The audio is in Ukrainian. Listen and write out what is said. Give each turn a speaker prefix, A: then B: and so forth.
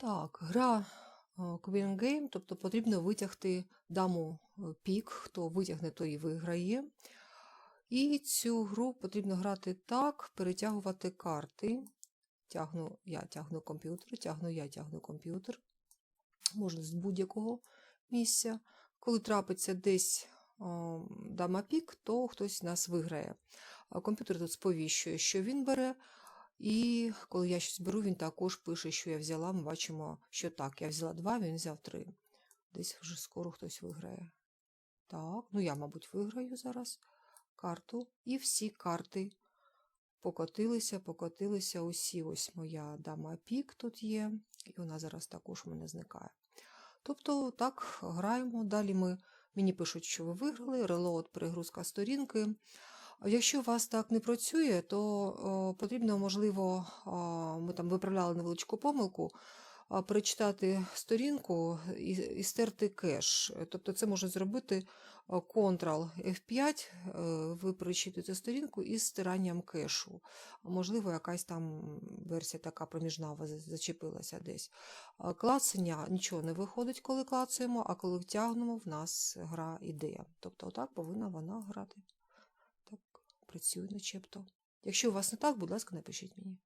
A: Так, гра е, Queen Game, тобто потрібно витягти даму е, пік, хто витягне, той і виграє. І цю гру потрібно грати так, перетягувати карти. Тягну, я тягну комп'ютер, тягну я тягну комп'ютер. Можна з будь-якого місця. Коли трапиться десь о, дама пік, то хтось нас виграє. Комп'ютер тут сповіщує, що він бере. І коли я щось беру, він також пише, що я взяла. Ми бачимо, що так, я взяла два, він взяв три. Десь вже скоро хтось виграє. Так, ну я, мабуть, виграю зараз карту. І всі карти покотилися, покотилися. Усі ось моя дама пік тут є, і вона зараз також у мене зникає. Тобто, так, граємо. Далі ми, мені пишуть, що ви виграли, релоад, перегрузка сторінки. Якщо у вас так не працює, то о, потрібно, можливо, ми там виправляли невеличку помилку, перечитати сторінку і, і стерти кеш. Тобто це може зробити Ctrl F5, е, ви перечитуєте сторінку із стиранням кешу. Можливо, якась там версія така проміжна зачепилася десь. Клацання нічого не виходить, коли клацаємо, а коли втягнемо, в нас гра іде. Тобто, отак повинна вона грати. Так, працює начебто. Якщо у вас не так, будь ласка, напишіть мені.